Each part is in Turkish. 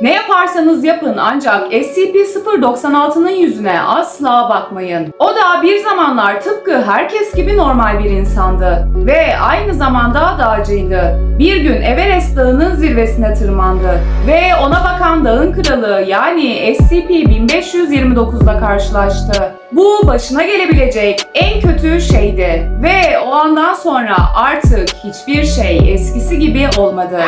Ne yaparsanız yapın ancak SCP-096'nın yüzüne asla bakmayın. O da bir zamanlar tıpkı herkes gibi normal bir insandı ve aynı zamanda dağcıydı. Bir gün Everest Dağı'nın zirvesine tırmandı ve ona bakan dağın kralı yani SCP-1529'la karşılaştı. Bu başına gelebilecek en kötü şeydi ve o andan sonra artık hiçbir şey eskisi gibi olmadı.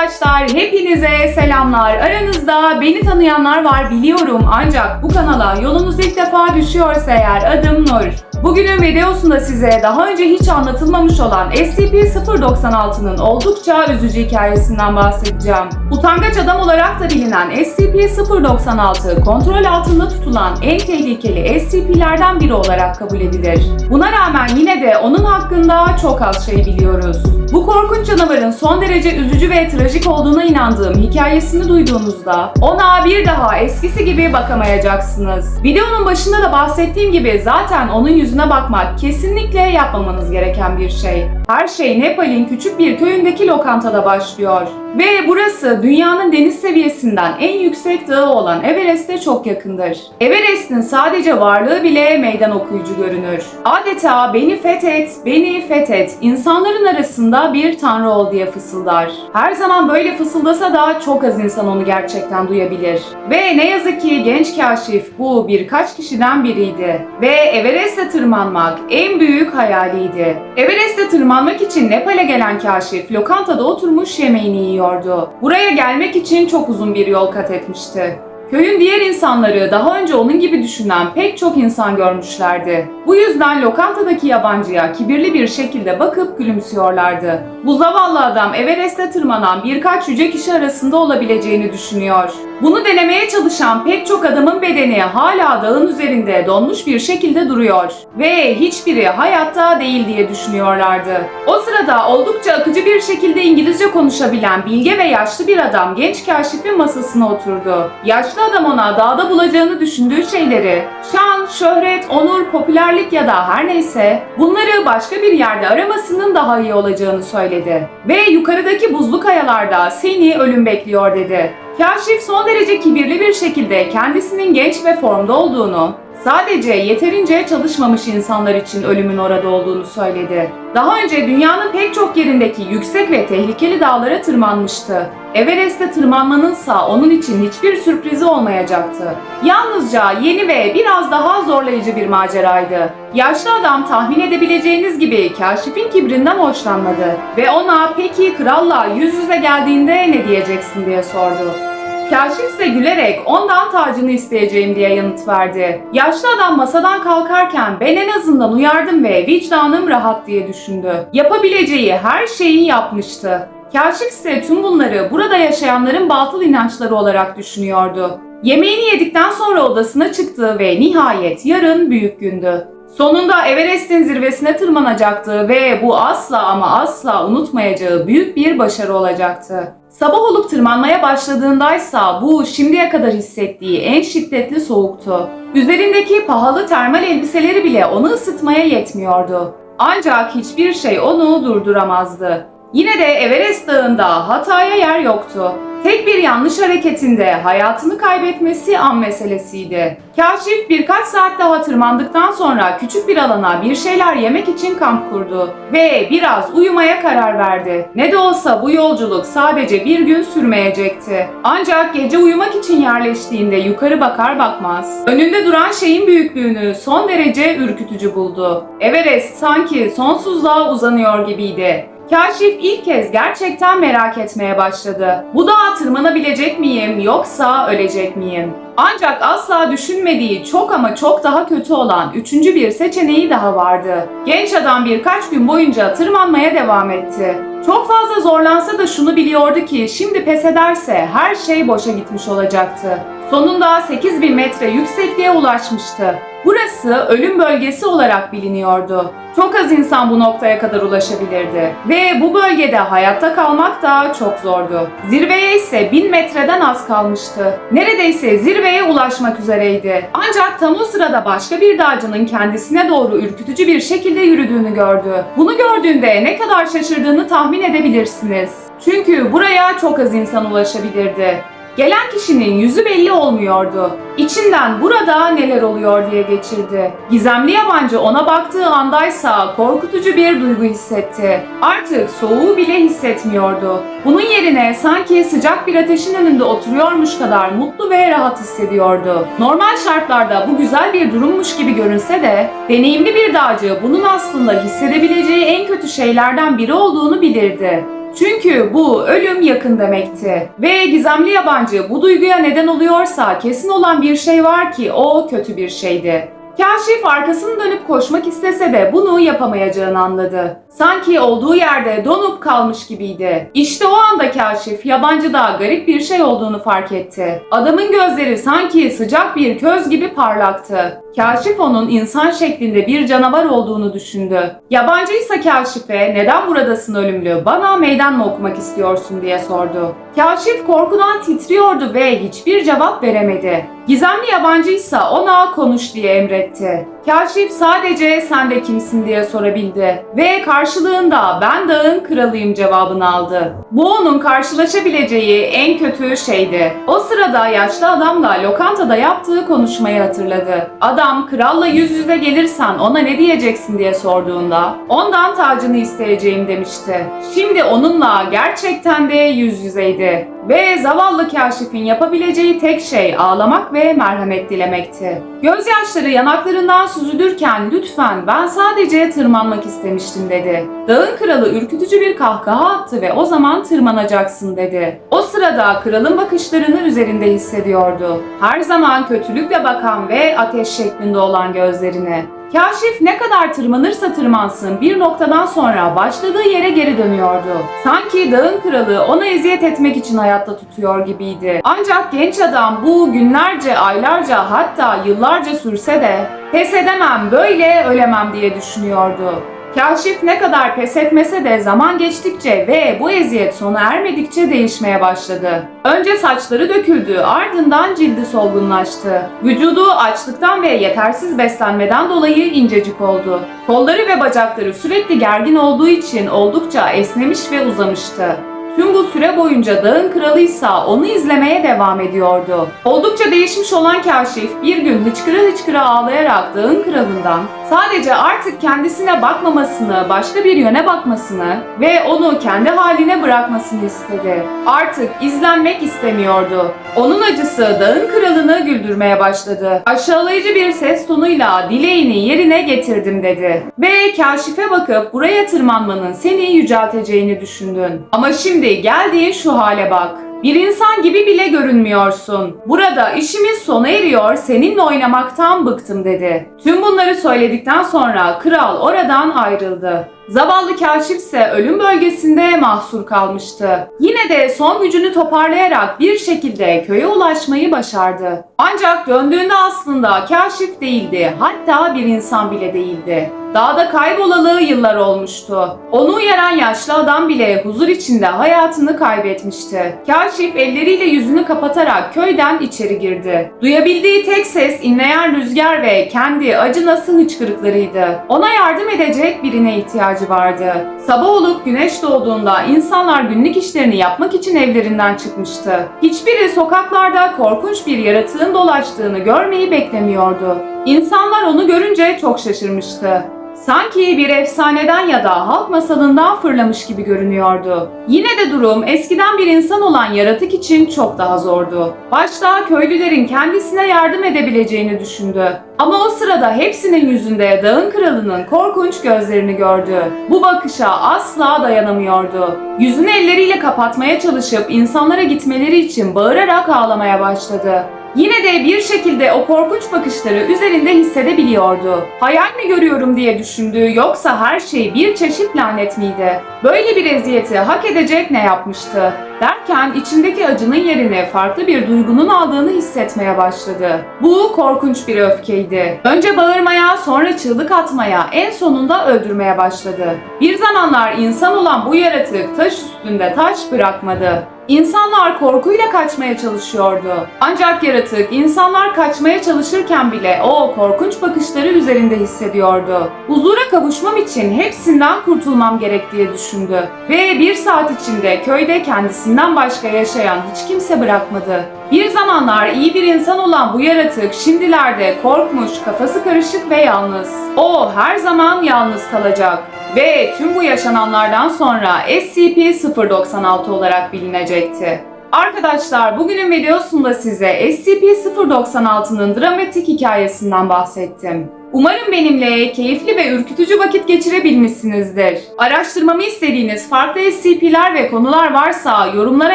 Arkadaşlar hepinize selamlar. Aranızda beni tanıyanlar var biliyorum ancak bu kanala yolunuz ilk defa düşüyorsa eğer adım Nur. Bugünün videosunda size daha önce hiç anlatılmamış olan SCP-096'nın oldukça üzücü hikayesinden bahsedeceğim. Utangaç adam olarak da bilinen SCP-096 kontrol altında tutulan en tehlikeli SCP'lerden biri olarak kabul edilir. Buna rağmen yine de onun hakkında çok az şey biliyoruz. Bu korkunç canavarın son derece üzücü ve trajik olduğuna inandığım hikayesini duyduğunuzda ona bir daha eskisi gibi bakamayacaksınız. Videonun başında da bahsettiğim gibi zaten onun yüzüne bakmak kesinlikle yapmamanız gereken bir şey. Her şey Nepal'in küçük bir köyündeki lokantada başlıyor. Ve burası dünyanın deniz seviyesinden en yüksek dağı olan Everest'e çok yakındır. Everest'in sadece varlığı bile meydan okuyucu görünür. Adeta beni fethet, beni fethet, insanların arasında bir tanrı ol diye fısıldar. Her zaman böyle fısıldasa da çok az insan onu gerçekten duyabilir. Ve ne yazık ki genç kaşif bu birkaç kişiden biriydi. Ve Everest'e tırmanmak en büyük hayaliydi. Everest'e tırmanmak için Nepal'e gelen kaşif lokantada oturmuş yemeğini yiyordu. Buraya gelmek için çok uzun bir yol kat etmişti. Köyün diğer insanları daha önce onun gibi düşünen pek çok insan görmüşlerdi. Bu yüzden lokantadaki yabancıya kibirli bir şekilde bakıp gülümsüyorlardı. Bu zavallı adam Everest'e tırmanan birkaç yüce kişi arasında olabileceğini düşünüyor. Bunu denemeye çalışan pek çok adamın bedeni hala dağın üzerinde donmuş bir şekilde duruyor ve hiçbiri hayatta değil diye düşünüyorlardı. O sırada oldukça akıcı bir şekilde İngilizce konuşabilen bilge ve yaşlı bir adam genç kaşifin masasına oturdu. Yaşlı adam ona dağda bulacağını düşündüğü şeyleri, şan, şöhret, onur, popülerlik ya da her neyse bunları başka bir yerde aramasının daha iyi olacağını söyledi. Ve yukarıdaki buzlu kayalarda seni ölüm bekliyor dedi. Kaşif son derece kibirli bir şekilde kendisinin genç ve formda olduğunu, sadece yeterince çalışmamış insanlar için ölümün orada olduğunu söyledi. Daha önce dünyanın pek çok yerindeki yüksek ve tehlikeli dağlara tırmanmıştı. Everest'e tırmanmanınsa onun için hiçbir sürprizi olmayacaktı. Yalnızca yeni ve biraz daha zorlayıcı bir maceraydı. Yaşlı adam tahmin edebileceğiniz gibi kaşifin kibrinden hoşlanmadı ve ona peki kralla yüz yüze geldiğinde ne diyeceksin diye sordu. Kaşif ise gülerek ondan tacını isteyeceğim diye yanıt verdi. Yaşlı adam masadan kalkarken ben en azından uyardım ve vicdanım rahat diye düşündü. Yapabileceği her şeyi yapmıştı. Kaşif ise tüm bunları burada yaşayanların batıl inançları olarak düşünüyordu. Yemeğini yedikten sonra odasına çıktı ve nihayet yarın büyük gündü. Sonunda Everest'in zirvesine tırmanacaktı ve bu asla ama asla unutmayacağı büyük bir başarı olacaktı. Sabah olup tırmanmaya başladığındaysa bu şimdiye kadar hissettiği en şiddetli soğuktu. Üzerindeki pahalı termal elbiseleri bile onu ısıtmaya yetmiyordu. Ancak hiçbir şey onu durduramazdı. Yine de Everest Dağı'nda hataya yer yoktu. Tek bir yanlış hareketinde hayatını kaybetmesi an meselesiydi. Kaşif birkaç saat daha tırmandıktan sonra küçük bir alana bir şeyler yemek için kamp kurdu ve biraz uyumaya karar verdi. Ne de olsa bu yolculuk sadece bir gün sürmeyecekti. Ancak gece uyumak için yerleştiğinde yukarı bakar bakmaz önünde duran şeyin büyüklüğünü son derece ürkütücü buldu. Everest sanki sonsuzluğa uzanıyor gibiydi. Kaşif ilk kez gerçekten merak etmeye başladı. Bu dağa tırmanabilecek miyim yoksa ölecek miyim? Ancak asla düşünmediği çok ama çok daha kötü olan üçüncü bir seçeneği daha vardı. Genç adam birkaç gün boyunca tırmanmaya devam etti. Çok fazla zorlansa da şunu biliyordu ki şimdi pes ederse her şey boşa gitmiş olacaktı. Sonunda 8000 metre yüksekliğe ulaşmıştı. Burası ölüm bölgesi olarak biliniyordu. Çok az insan bu noktaya kadar ulaşabilirdi. Ve bu bölgede hayatta kalmak da çok zordu. Zirveye ise 1000 metreden az kalmıştı. Neredeyse zirveye ulaşmak üzereydi. Ancak tam o sırada başka bir dağcının kendisine doğru ürkütücü bir şekilde yürüdüğünü gördü. Bunu gördüğünde ne kadar şaşırdığını tahmin edebilirsiniz. Çünkü buraya çok az insan ulaşabilirdi. Gelen kişinin yüzü belli olmuyordu. İçinden burada neler oluyor diye geçirdi. Gizemli yabancı ona baktığı andaysa korkutucu bir duygu hissetti. Artık soğuğu bile hissetmiyordu. Bunun yerine sanki sıcak bir ateşin önünde oturuyormuş kadar mutlu ve rahat hissediyordu. Normal şartlarda bu güzel bir durummuş gibi görünse de deneyimli bir dağcı bunun aslında hissedebileceği en kötü şeylerden biri olduğunu bilirdi. Çünkü bu ölüm yakın demekti. Ve gizemli yabancı bu duyguya neden oluyorsa kesin olan bir şey var ki o kötü bir şeydi. Kaşif arkasını dönüp koşmak istese de bunu yapamayacağını anladı. Sanki olduğu yerde donup kalmış gibiydi. İşte o anda Kaşif yabancıda garip bir şey olduğunu fark etti. Adamın gözleri sanki sıcak bir köz gibi parlaktı. Kaşif onun insan şeklinde bir canavar olduğunu düşündü. Yabancı ise Kaşif'e neden buradasın ölümlü bana meydan mı okumak istiyorsun diye sordu. Kaşif korkudan titriyordu ve hiçbir cevap veremedi. Gizemli yabancı ise ona konuş diye emretti. Kaşif sadece sen de kimsin diye sorabildi ve karşılığında ben dağın kralıyım cevabını aldı. Bu onun karşılaşabileceği en kötü şeydi. O sırada yaşlı adamla lokantada yaptığı konuşmayı hatırladı. Adam kralla yüz yüze gelirsen ona ne diyeceksin diye sorduğunda ondan tacını isteyeceğim demişti. Şimdi onunla gerçekten de yüz yüzeydi. Ve zavallı kaşifin yapabileceği tek şey ağlamak ve merhamet dilemekti. Gözyaşları yanaklarından süzülürken lütfen ben sadece tırmanmak istemiştim dedi. Dağın kralı ürkütücü bir kahkaha attı ve o zaman tırmanacaksın dedi. O sırada kralın bakışlarını üzerinde hissediyordu. Her zaman kötülükle bakan ve ateş şeklinde olan gözlerini. Kaşif ne kadar tırmanırsa tırmansın bir noktadan sonra başladığı yere geri dönüyordu. Sanki dağın kralı ona eziyet etmek için hayatta tutuyor gibiydi. Ancak genç adam bu günlerce, aylarca hatta yıllarca sürse de pes edemem, böyle ölemem diye düşünüyordu. Kaşif ne kadar pes etmese de zaman geçtikçe ve bu eziyet sona ermedikçe değişmeye başladı. Önce saçları döküldü, ardından cildi solgunlaştı. Vücudu açlıktan ve yetersiz beslenmeden dolayı incecik oldu. Kolları ve bacakları sürekli gergin olduğu için oldukça esnemiş ve uzamıştı. Tüm bu süre boyunca dağın kralıysa onu izlemeye devam ediyordu. Oldukça değişmiş olan Kaşif bir gün hıçkıra hıçkıra ağlayarak dağın kralından sadece artık kendisine bakmamasını, başka bir yöne bakmasını ve onu kendi haline bırakmasını istedi. Artık izlenmek istemiyordu. Onun acısı dağın kralını güldürmeye başladı. Aşağılayıcı bir ses tonuyla dileğini yerine getirdim dedi. Ve Kaşif'e bakıp buraya tırmanmanın seni yücelteceğini düşündün. Ama şimdi geldiğin şu hale bak. Bir insan gibi bile görünmüyorsun. Burada işimiz sona eriyor, seninle oynamaktan bıktım dedi. Tüm bunları söyledikten sonra kral oradan ayrıldı. Zavallı kaşif ise ölüm bölgesinde mahsur kalmıştı. Yine de son gücünü toparlayarak bir şekilde köye ulaşmayı başardı. Ancak döndüğünde aslında kaşif değildi, hatta bir insan bile değildi. Dağda kaybolalı yıllar olmuştu. Onu uyaran yaşlı adam bile huzur içinde hayatını kaybetmişti. Kaşif elleriyle yüzünü kapatarak köyden içeri girdi. Duyabildiği tek ses inleyen rüzgar ve kendi acınası hıçkırıklarıydı. Ona yardım edecek birine ihtiyacı vardı. Sabah olup güneş doğduğunda insanlar günlük işlerini yapmak için evlerinden çıkmıştı. Hiçbiri sokaklarda korkunç bir yaratığın dolaştığını görmeyi beklemiyordu. İnsanlar onu görünce çok şaşırmıştı. Sanki bir efsaneden ya da halk masalından fırlamış gibi görünüyordu. Yine de durum eskiden bir insan olan yaratık için çok daha zordu. Başta köylülerin kendisine yardım edebileceğini düşündü. Ama o sırada hepsinin yüzünde dağın kralının korkunç gözlerini gördü. Bu bakışa asla dayanamıyordu. Yüzünü elleriyle kapatmaya çalışıp insanlara gitmeleri için bağırarak ağlamaya başladı. Yine de bir şekilde o korkunç bakışları üzerinde hissedebiliyordu. Hayal mi görüyorum diye düşündü yoksa her şey bir çeşit lanet miydi? Böyle bir eziyeti hak edecek ne yapmıştı? Derken içindeki acının yerine farklı bir duygunun aldığını hissetmeye başladı. Bu korkunç bir öfkeydi. Önce bağırmaya, sonra çığlık atmaya, en sonunda öldürmeye başladı. Bir zamanlar insan olan bu yaratık taş üstünde taş bırakmadı. İnsanlar korkuyla kaçmaya çalışıyordu. Ancak yaratık insanlar kaçmaya çalışırken bile o korkunç bakışları üzerinde hissediyordu. Huzura kavuşmam için hepsinden kurtulmam gerek diye düşündü. Ve bir saat içinde köyde kendisinden başka yaşayan hiç kimse bırakmadı. Bir zamanlar iyi bir insan olan bu yaratık şimdilerde korkmuş, kafası karışık ve yalnız. O her zaman yalnız kalacak. Ve tüm bu yaşananlardan sonra SCP-096 olarak bilinecekti. Arkadaşlar bugünün videosunda size SCP-096'nın dramatik hikayesinden bahsettim. Umarım benimle keyifli ve ürkütücü vakit geçirebilmişsinizdir. Araştırmamı istediğiniz farklı SCP'ler ve konular varsa yorumlara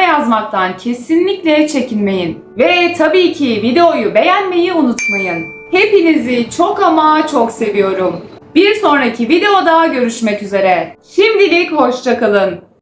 yazmaktan kesinlikle çekinmeyin. Ve tabii ki videoyu beğenmeyi unutmayın. Hepinizi çok ama çok seviyorum. Bir sonraki videoda görüşmek üzere. Şimdilik hoşçakalın.